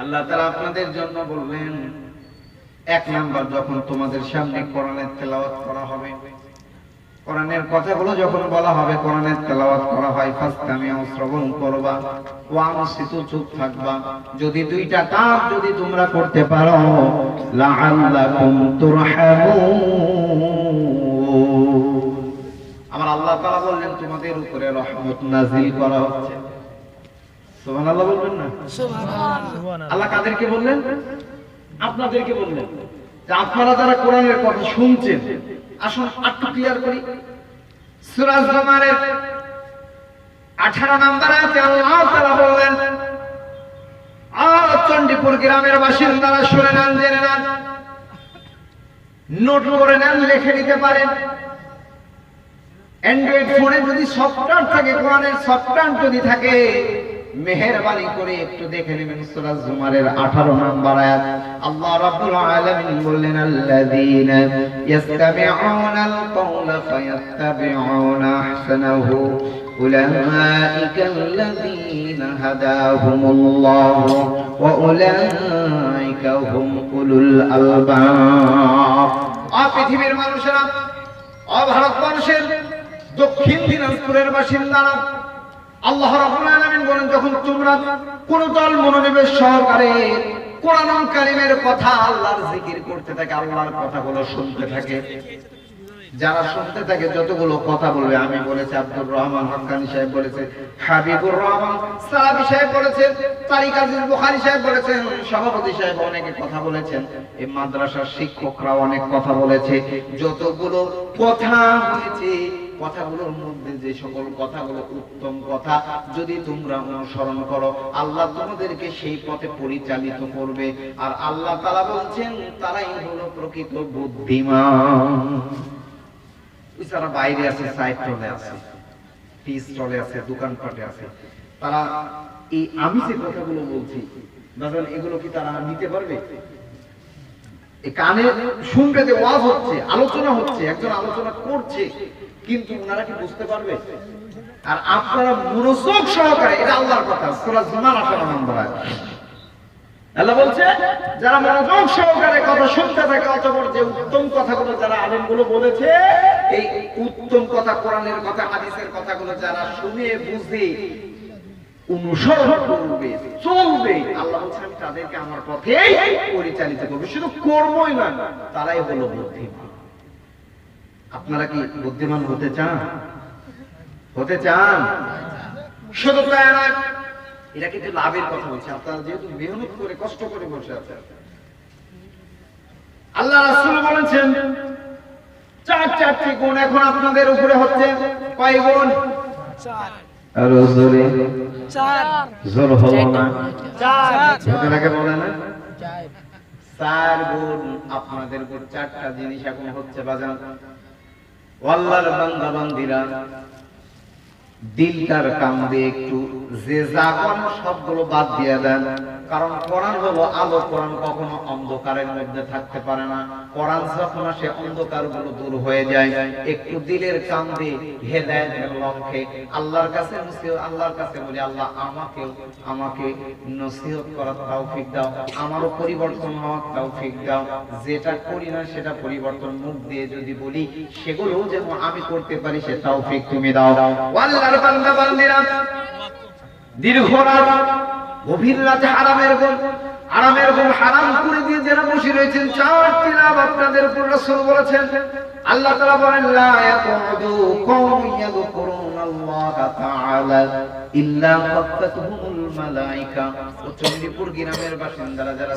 আল্লাহ তাআলা আপনাদের জন্য বললেন, এক নাম্বার যখন তোমাদের সামনে কোরআনের তেলাওয়াত করা হবে, কোরআনের কথাগুলো যখন বলা হবে, কোরআনের তেলাওয়াত করা হয়, ফাস্তামিউ শ্রবণ করবা ওয়ানসিতু চুপ থাকবা, যদি দুইটা কাজ যদি তোমরা করতে পারো, লাআল্লাকুম তুরহামুন। আমার আল্লাহ তাআলা বললেন, তোমাদের উপরে রহমত নাজিল করা হচ্ছে। সুবহানাল্লাহ বলবেন না? আল্লাহ কাদেরকে বললেন? আপনাদেরকে বললেন যে আপনারা যারা কোরআনের কথা শুনছেন আসুন একটু ক্লিয়ার করি। সূরা জুমারের 18 নম্বর আয়াতে আল্লাহ তাআলা বললেন চণ্ডীপুর গ্রামের বাসিন্দারা শুনে নেন জেনে নেন। নোট করে নেন লিখে নিতে পারেন। অ্যান্ড্রয়েড ফোনে যদি সফটওয়্যার থাকে কোরআনের সফটওয়্যার যদি থাকে মেহেরবানি করে একটু দেখে নেবেন সূরা জুমারের 18 নম্বর আয়াত। আল্লাহ রাব্বুল আলামিন বললেন, আল্লাযীনা ইয়াস্তামিউনাল ফায়াত্তাবিউনা আহসানাহু আল্লাযীনা হাদাহুমুল্লাহ ওয়া হুম উলুল আলবাব। আ পৃথিবীর মানুষেরা ভারতবর্ষের দক্ষিণ দিনাজপুরের বাসিন্দারা আল্লাহ বলেন, যখন তোমরা কোন দল মনোনিবেশ সহকারে কোরআন কারিমের কথা আল্লাহর জিকির করতে থাকে, আল্লাহর কথাগুলো শুনতে থাকে। যারা শুনতে থাকে, যতগুলো কথা বলবে, আমি বলেছি আব্দুর রহমান হক্কানি সাহেব বলেছে, হাবিবুর রহমান সালাবি সাহেব বলেছেন, তারিক আজিজ বুখারী সাহেব বলেছেন, সভাপতি সাহেব অনেকে কথা বলেছেন, এই মাদ্রাসার শিক্ষকরা অনেক কথা বলেছে। যতগুলো কথা হয়েছে কথাগুলোর মধ্যে যে সকল কথাগুলো উত্তম কথা যদি তোমরা অনুসরণ করো, আল্লাহ তোমাদেরকে সেই পথে পরিচালিত করবে। আর আল্লাহ তাআলা বলছেন, তারাই হলো প্রকৃত বুদ্ধিমান। যারা বাইরে আছে সাইড স্টলে আছে টি স্টলে আছে, দোকানপাটে আছে, তারা এই আমি যে কথাগুলো বলছি। বাজান এগুলো কি তারা নিতে পারবে? কানে শুনবে যে ওয়াজ হচ্ছে, আলোচনা হচ্ছে, একজন আলোচনা করছে। কিন্তু ওনারা কি বুঝতে পারবে? আর আপনারা মনোযোগ সহকারে, এটা আল্লাহর কথা, সূরা জুমার 18 নম্বর আয়াত। আল্লাহ বলছে, যারা মনোযোগ সহকারে কথা শুনতে থাকে, অতপর যে উত্তম কথাগুলো যারা বলেছে, এই উত্তম কথা কোরআনের কথা, হাদিসের কথাগুলো যারা শুনে, বুঝে, অনুসরণ করবে, চলবে, আল্লাহ বলছে, আমি তাদেরকে আমার পথে পরিচালিত করবে। শুধু কর্মই না তারাই হলো বুদ্ধিমান। আপনারা কি বুদ্ধিমান হতে চান? হতে চান? শুধু তাই নয় এটা কিন্তু লাভের কথা বলছে। আপনারা যেহেতু মেহনত করে কষ্ট করে বসে আছেন। আল্লাহ রাসূল বলেছেন চার চারটি গুণ এখন আপনাদের উপরে হচ্ছে। কয় গুণ? আরও জোরে। জোর হলো না। আপনাকে বলে না। চার গুণ আপনাদের উপর চারটা জিনিস এখন হচ্ছে বাজান। আল্লাহর বান্দা বান্দিরা দিলটার কাম দিয়ে একটু। যে যা করেন সবগুলো বাদ দিয়ে দেন, কারণ কোরআন হলো আলো, কোরআন কখনো অন্ধকারের মধ্যে থাকতে পারে না। কোরআন যখন আসে অন্ধকারগুলো দূর হয়ে যায়। একটু দিলের কাম দিয়ে হেদায়েতের লক্ষ্যে আল্লাহর কাছে আল্লাহর কাছে বলি, আল্লাহ আমাকে আমাকে নসিহত করার তৌফিক দাও, আমারও পরিবর্তন হওয়ার তৌফিক দাও। যেটা করি না, সেটা পরিবর্তন মুখ দিয়ে যদি বলি সেগুলো যেন আমি করতে পারি, সে তৌফিক তুমি দাও। আল্লাহর বান্দা বান্দিরা দীর্ঘ রাত গভীর রাতে আরামের ঘুম আরামের ঘুম হারাম করে দিয়ে যারা বসে রয়েছেন। চারটি লাভ আপনাদের উপর রাসূল বলেছেন। আল্লাহ তাআলা বলেন, লা ইয়াকুদু কওম ইয়াযকুরুন আল্লাহ তাআলা ইল্লা ফাতাতুহুমুল মালায়েকা ও চণ্ডীপুর গ্রামের বাসিন্দারা যারা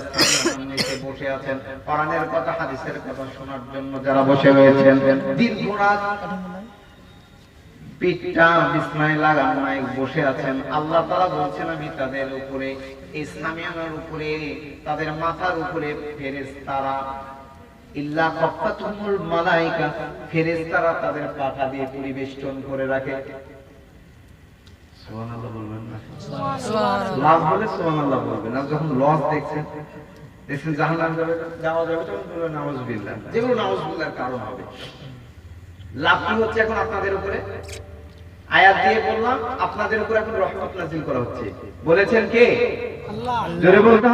নিচে বসে আছেন, কোরআনের কথা, হাদিসের কথা শোনার জন্য যারা বসে রয়েছেন, দীর্ঘ রাত পিঠটা বিছনায় লাগানো নাই বসে আছেন। আল্লাহ তাআলা বলছেন আমি তাদের উপরে ইসলামিয়ানের উপরে তাদের মাথার উপরে ফেরেশতারা ইল্লা কফাতুমুল মালাইকা ফেরেশতারা তাদের পাখা দিয়ে পরিবেষ্টন করে রাখে। সুবহানাল্লাহ বলবেন না? লাভ হলে সুবহানাল্লাহ বলবেন। আর যখন লস দেখছেন দেখছেন জাহান্নাম যাবে যাওয়া যাবে তখন বলবেন নাউজুবিল্লাহ। যেগুলো নাউজুবিল্লাহর কারণ হবে। লাভ কি হচ্ছে এখন আপনাদের উপরে। আয়াত দিয়ে বললাম আপনাদের উপরে এখন রহমত নাজিল করা হচ্ছে। বলেছেন কে? জোরে বলতে হবে।